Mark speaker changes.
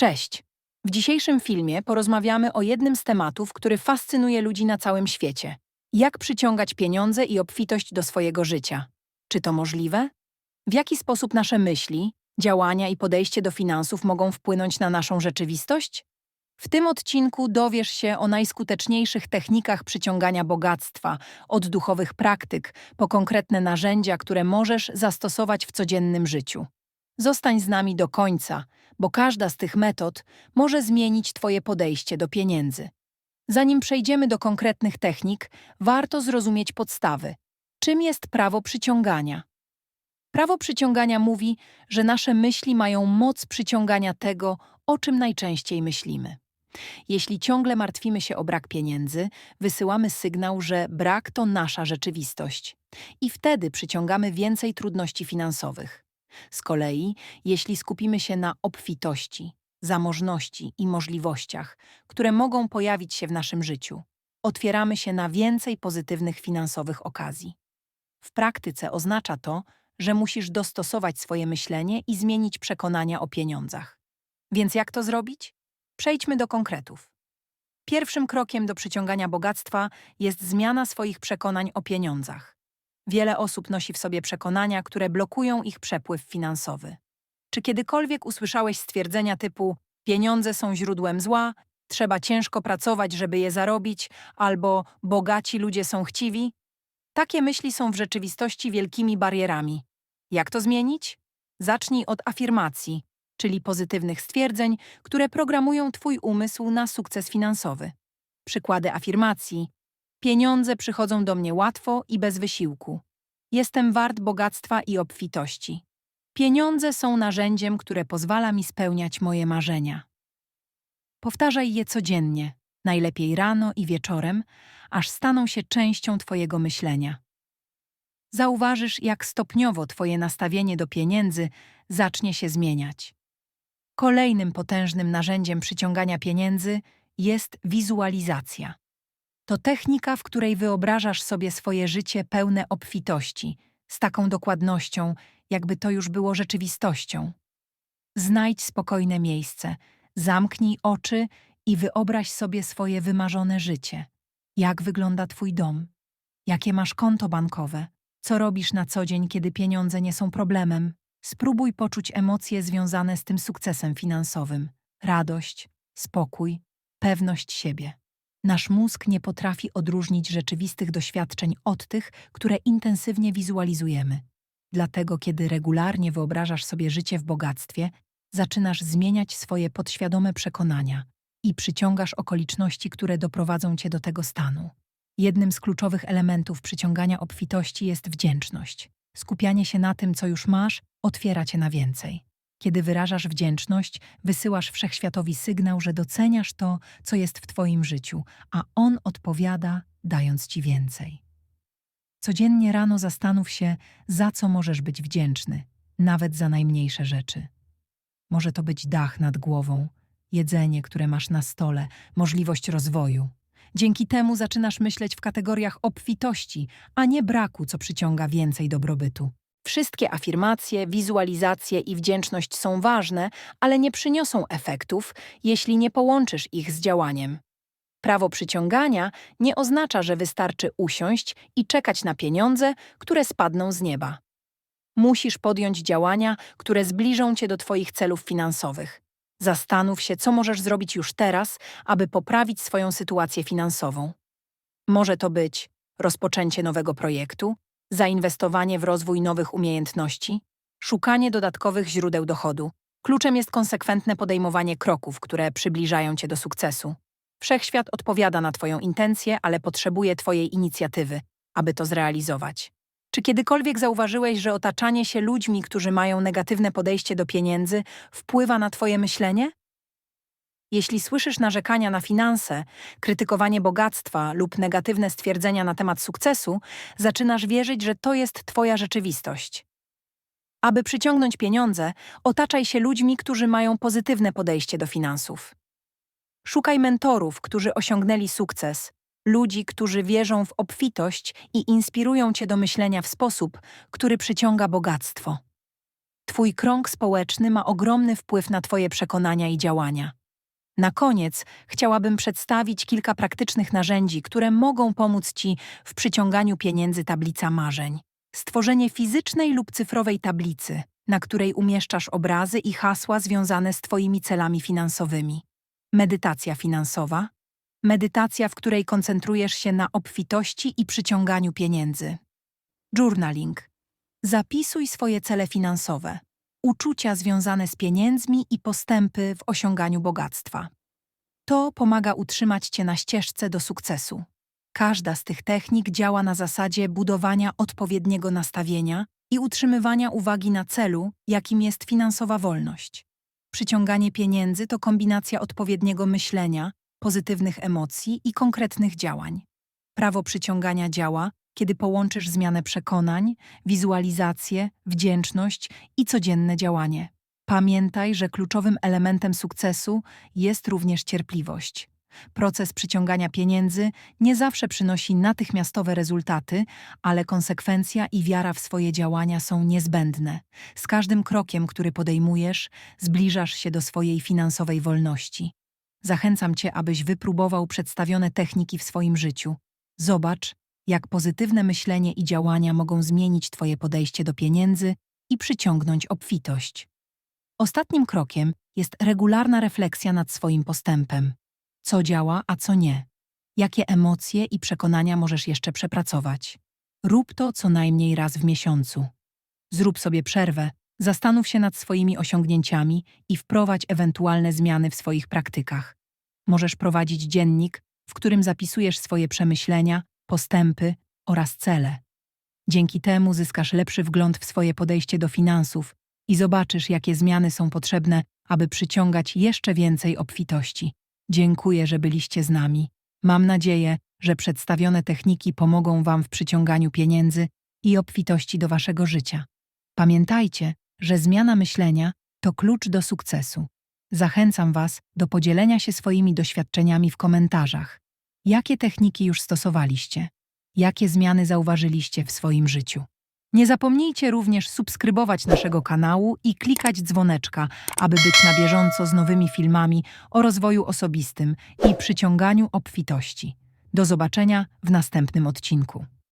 Speaker 1: Cześć! W dzisiejszym filmie porozmawiamy o jednym z tematów, który fascynuje ludzi na całym świecie. Jak przyciągać pieniądze i obfitość do swojego życia? Czy to możliwe? W jaki sposób nasze myśli, działania i podejście do finansów mogą wpłynąć na naszą rzeczywistość? W tym odcinku dowiesz się o najskuteczniejszych technikach przyciągania bogactwa, od duchowych praktyk po konkretne narzędzia, które możesz zastosować w codziennym życiu. Zostań z nami do końca, bo każda z tych metod może zmienić Twoje podejście do pieniędzy. Zanim przejdziemy do konkretnych technik, warto zrozumieć podstawy. Czym jest prawo przyciągania? Prawo przyciągania mówi, że nasze myśli mają moc przyciągania tego, o czym najczęściej myślimy. Jeśli ciągle martwimy się o brak pieniędzy, wysyłamy sygnał, że brak to nasza rzeczywistość. I wtedy przyciągamy więcej trudności finansowych. Z kolei, jeśli skupimy się na obfitości, zamożności i możliwościach, które mogą pojawić się w naszym życiu, otwieramy się na więcej pozytywnych finansowych okazji. W praktyce oznacza to, że musisz dostosować swoje myślenie i zmienić przekonania o pieniądzach. Więc jak to zrobić? Przejdźmy do konkretów. Pierwszym krokiem do przyciągania bogactwa jest zmiana swoich przekonań o pieniądzach. Wiele osób nosi w sobie przekonania, które blokują ich przepływ finansowy. Czy kiedykolwiek usłyszałeś stwierdzenia typu pieniądze są źródłem zła, trzeba ciężko pracować, żeby je zarobić, albo bogaci ludzie są chciwi? Takie myśli są w rzeczywistości wielkimi barierami. Jak to zmienić? Zacznij od afirmacji, czyli pozytywnych stwierdzeń, które programują Twój umysł na sukces finansowy. Przykłady afirmacji. Pieniądze przychodzą do mnie łatwo i bez wysiłku. Jestem wart bogactwa i obfitości. Pieniądze są narzędziem, które pozwala mi spełniać moje marzenia. Powtarzaj je codziennie, najlepiej rano i wieczorem, aż staną się częścią Twojego myślenia. Zauważysz, jak stopniowo Twoje nastawienie do pieniędzy zacznie się zmieniać. Kolejnym potężnym narzędziem przyciągania pieniędzy jest wizualizacja. To technika, w której wyobrażasz sobie swoje życie pełne obfitości, z taką dokładnością, jakby to już było rzeczywistością. Znajdź spokojne miejsce, zamknij oczy i wyobraź sobie swoje wymarzone życie. Jak wygląda Twój dom? Jakie masz konto bankowe? Co robisz na co dzień, kiedy pieniądze nie są problemem? Spróbuj poczuć emocje związane z tym sukcesem finansowym radość, spokój, pewność siebie. Nasz mózg nie potrafi odróżnić rzeczywistych doświadczeń od tych, które intensywnie wizualizujemy. Dlatego, kiedy regularnie wyobrażasz sobie życie w bogactwie, zaczynasz zmieniać swoje podświadome przekonania i przyciągasz okoliczności, które doprowadzą cię do tego stanu. Jednym z kluczowych elementów przyciągania obfitości jest wdzięczność. Skupianie się na tym, co już masz, otwiera cię na więcej. Kiedy wyrażasz wdzięczność, wysyłasz wszechświatowi sygnał, że doceniasz to, co jest w Twoim życiu, a on odpowiada, dając Ci więcej. Codziennie rano zastanów się, za co możesz być wdzięczny, nawet za najmniejsze rzeczy. Może to być dach nad głową, jedzenie, które masz na stole, możliwość rozwoju. Dzięki temu zaczynasz myśleć w kategoriach obfitości, a nie braku, co przyciąga więcej dobrobytu. Wszystkie afirmacje, wizualizacje i wdzięczność są ważne, ale nie przyniosą efektów, jeśli nie połączysz ich z działaniem. Prawo przyciągania nie oznacza, że wystarczy usiąść i czekać na pieniądze, które spadną z nieba. Musisz podjąć działania, które zbliżą cię do Twoich celów finansowych. Zastanów się, co możesz zrobić już teraz, aby poprawić swoją sytuację finansową. Może to być rozpoczęcie nowego projektu, zainwestowanie w rozwój nowych umiejętności, szukanie dodatkowych źródeł dochodu. Kluczem jest konsekwentne podejmowanie kroków, które przybliżają cię do sukcesu. Wszechświat odpowiada na Twoją intencję, ale potrzebuje Twojej inicjatywy, aby to zrealizować. Czy kiedykolwiek zauważyłeś, że otaczanie się ludźmi, którzy mają negatywne podejście do pieniędzy, wpływa na Twoje myślenie? Jeśli słyszysz narzekania na finanse, krytykowanie bogactwa lub negatywne stwierdzenia na temat sukcesu, zaczynasz wierzyć, że to jest Twoja rzeczywistość. Aby przyciągnąć pieniądze, otaczaj się ludźmi, którzy mają pozytywne podejście do finansów. Szukaj mentorów, którzy osiągnęli sukces, ludzi, którzy wierzą w obfitość i inspirują cię do myślenia w sposób, który przyciąga bogactwo. Twój krąg społeczny ma ogromny wpływ na Twoje przekonania i działania. Na koniec chciałabym przedstawić kilka praktycznych narzędzi, które mogą pomóc Ci w przyciąganiu pieniędzy tablica marzeń. Stworzenie fizycznej lub cyfrowej tablicy, na której umieszczasz obrazy i hasła związane z Twoimi celami finansowymi. Medytacja finansowa. Medytacja, w której koncentrujesz się na obfitości i przyciąganiu pieniędzy. Journaling. Zapisuj swoje cele finansowe, uczucia związane z pieniędzmi i postępy w osiąganiu bogactwa. To pomaga utrzymać Cię na ścieżce do sukcesu. Każda z tych technik działa na zasadzie budowania odpowiedniego nastawienia i utrzymywania uwagi na celu, jakim jest finansowa wolność. Przyciąganie pieniędzy to kombinacja odpowiedniego myślenia, pozytywnych emocji i konkretnych działań. Prawo przyciągania działa, kiedy połączysz zmianę przekonań, wizualizację, wdzięczność i codzienne działanie. Pamiętaj, że kluczowym elementem sukcesu jest również cierpliwość. Proces przyciągania pieniędzy nie zawsze przynosi natychmiastowe rezultaty, ale konsekwencja i wiara w swoje działania są niezbędne. Z każdym krokiem, który podejmujesz, zbliżasz się do swojej finansowej wolności. Zachęcam Cię, abyś wypróbował przedstawione techniki w swoim życiu. Zobacz, jak pozytywne myślenie i działania mogą zmienić Twoje podejście do pieniędzy i przyciągnąć obfitość. Ostatnim krokiem jest regularna refleksja nad swoim postępem. Co działa, a co nie? Jakie emocje i przekonania możesz jeszcze przepracować? Rób to co najmniej raz w miesiącu. Zrób sobie przerwę, zastanów się nad swoimi osiągnięciami i wprowadź ewentualne zmiany w swoich praktykach. Możesz prowadzić dziennik, w którym zapisujesz swoje przemyślenia, postępy oraz cele. Dzięki temu zyskasz lepszy wgląd w swoje podejście do finansów i zobaczysz, jakie zmiany są potrzebne, aby przyciągać jeszcze więcej obfitości. Dziękuję, że byliście z nami. Mam nadzieję, że przedstawione techniki pomogą Wam w przyciąganiu pieniędzy i obfitości do Waszego życia. Pamiętajcie, że zmiana myślenia to klucz do sukcesu. Zachęcam Was do podzielenia się swoimi doświadczeniami w komentarzach. Jakie techniki już stosowaliście? Jakie zmiany zauważyliście w swoim życiu? Nie zapomnijcie również subskrybować naszego kanału i klikać dzwoneczka, aby być na bieżąco z nowymi filmami o rozwoju osobistym i przyciąganiu obfitości. Do zobaczenia w następnym odcinku.